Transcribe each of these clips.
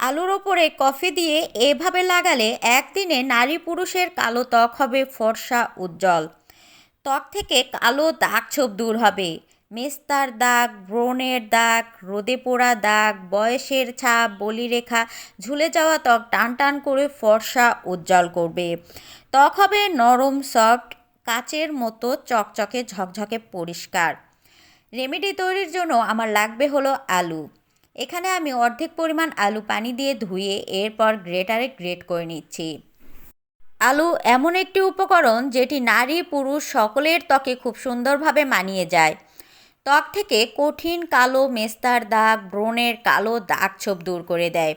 আলুর ওপরে কফি দিয়ে এভাবে লাগালে একদিনে নারী পুরুষের কালো ত্বক হবে ফর্সা, উজ্জ্বল। ত্বক থেকে কালো দাগ ছোপ দূর হবে। মেস্তার দাগ, ব্রণের দাগ, রোদে পোড়া দাগ, বয়সের ছাপ, বলিরেখা, ঝুলে যাওয়া ত্বক টান টান করে ফর্সা, উজ্জ্বল করবে। ত্বক হবে নরম, সফট, কাচের মতো চকচকে ঝকঝকে পরিষ্কার। রেমেডি তৈরির জন্য আমার লাগবে হলো আলু। এখানে আমি অর্ধেক পরিমাণ আলু পানি দিয়ে ধুয়ে এরপর গ্রেটারে গ্রেট করে নিচ্ছি। আলু এমন একটি উপকরণ যেটি নারী পুরুষ সকলের ত্বকে খুব সুন্দরভাবে মানিয়ে যায়। ত্বক থেকে কঠিন কালো মেস্তার দাগ, ব্রণের কালো দাগ ছোপ দূর করে দেয়।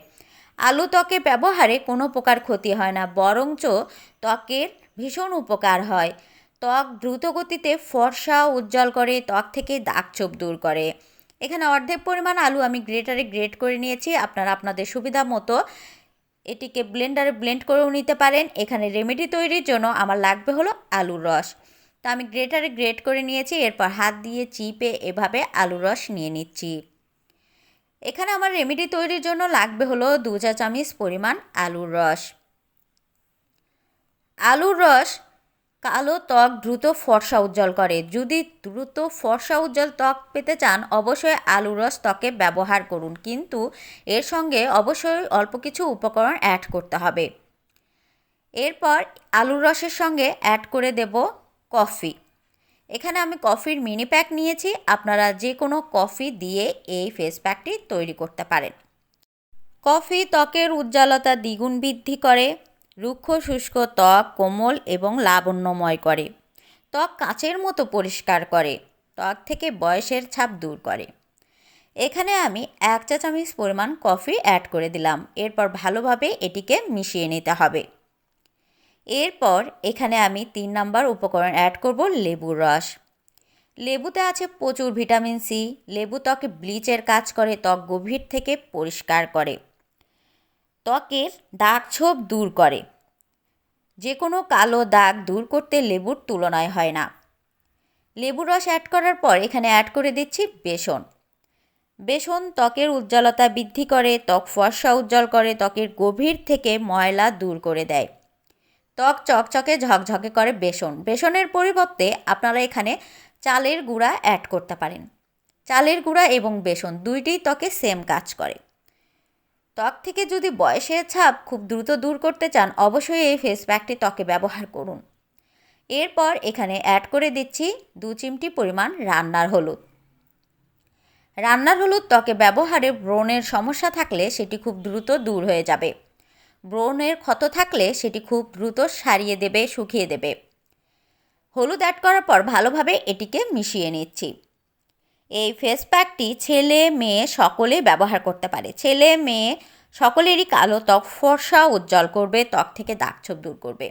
আলু ত্বকে ব্যবহারে কোনো প্রকার ক্ষতি হয় না, বরঞ্চ ত্বকের ভীষণ উপকার হয়। ত্বক দ্রুত গতিতে ফর্সা, উজ্জ্বল করে, ত্বক থেকে দাগ ছোপ দূর করে। এখানে অর্ধেক পরিমাণ আলু আমি গ্রেটারে গ্রেট করে নিয়েছি। আপনারা আপনাদের সুবিধা মতো এটিকে ব্লেন্ডারে ব্লেন্ড করেও নিতে পারেন। এখানে রেমেডি তৈরির জন্য আমার লাগবে হলো আলুর রস। তা আমি গ্রেটারে গ্রেট করে নিয়েছি, এরপর হাত দিয়ে চিপে এভাবে আলুর রস নিয়ে নিচ্ছি। এখানে আমার রেমেডি তৈরির জন্য লাগবে হলো দু চা চামচ পরিমাণ আলুর রস। আলুর রস কালো ত্বক দ্রুত ফর্সা উজ্জ্বল করে। যদি দ্রুত ফর্সা উজ্জ্বল ত্বক পেতে চান, অবশ্যই আলু রস ত্বকে ব্যবহার করুন। কিন্তু এর সঙ্গে অবশ্যই অল্প কিছু উপকরণ অ্যাড করতে হবে। এরপর আলুর রসের সঙ্গে অ্যাড করে দেব কফি এখানে আমি কফির মিনি প্যাক নিয়েছি। আপনারা যে কোনো কফি দিয়ে এই ফেস প্যাকটি তৈরি করতে পারেন। কফি ত্বকের উজ্জ্বলতা দ্বিগুণ বৃদ্ধি করে। রুক্ষ, শুষ্ক ত্বক কোমল এবং লাবণ্যময় করে। ত্বক কাচের মতো পরিষ্কার করে, ত্বক থেকে বয়সের ছাপ দূর করে। এখানে আমি এক চা চামচ পরিমাণ কফি অ্যাড করে দিলাম। এরপর ভালোভাবে এটিকে মিশিয়ে নিতে হবে। এরপর এখানে আমি তিন নাম্বার উপকরণ অ্যাড করব লেবুর রস। লেবুতে আছে প্রচুর ভিটামিন সি। লেবু ত্বকে ব্লিচের কাজ করে, ত্বক গভীর থেকে পরিষ্কার করে। ত্বকের দাগ ছোপ দূর করে। যে কোনো কালো দাগ দূর করতে লেবুর তুলনায় হয় না। লেবুর রস অ্যাড করার পর এখানে অ্যাড করে দিচ্ছি বেসন। বেসন ত্বকের উজ্জ্বলতা বৃদ্ধি করে, ত্বক ফর্সা উজ্জ্বল করে, ত্বকের গভীর থেকে ময়লা দূর করে দেয়। ত্বক চকচকে, ঝকঝকে করে বেসন। বেসনের পরিবর্তে আপনারা এখানে চালের গুঁড়া অ্যাড করতে পারেন। চালের গুঁড়া এবং বেসন দুইটি ত্বকে সেম কাজ করে। ত্বক থেকে যদি বয়সের ছাপ খুব দ্রুত দূর করতে চান, অবশ্যই এই ফেস প্যাকটি ত্বকে ব্যবহার করুন। এরপর এখানে অ্যাড করে দিচ্ছি দু চিমটি পরিমাণ রান্নার হলুদ। রান্নার হলুদ ত্বকে ব্যবহারে ব্রণের সমস্যা থাকলে সেটি খুব দ্রুত দূর হয়ে যাবে। ব্রণের ক্ষত থাকলে সেটি খুব দ্রুত সারিয়ে দেবে, শুকিয়ে দেবে। হলুদ অ্যাড করার পর ভালোভাবে এটিকে মিশিয়ে নিচ্ছি। এই ফেস প্যাকটি ছেলে, মেয়ে সকলে ব্যবহার করতে পারে। ছেলে, মেয়ে সকলেরই কালো ত্বক ফর্সা, উজ্জ্বল করবে, ত্বক থেকে দাগছোপ দূর করবে।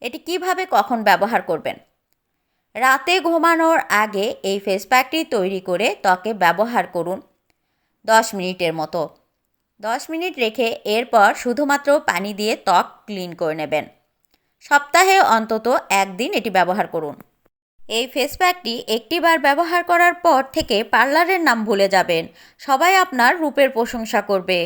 এটি কীভাবে কখন ব্যবহার করবেন? রাতে ঘুমানোর আগে এই ফেস প্যাকটি তৈরি করে ত্বকে ব্যবহার করুন দশ মিনিটের মতো। দশ মিনিট রেখে এরপর শুধুমাত্র পানি দিয়ে ত্বক ক্লিন করে নেবেন। সপ্তাহে অন্তত একদিন এটি ব্যবহার করুন। এই ফেস প্যাকটি একটিবার ব্যবহার করার পর থেকে পার্লারের নাম ভুলে যাবেন। সবাই আপনার রূপের প্রশংসা করবে।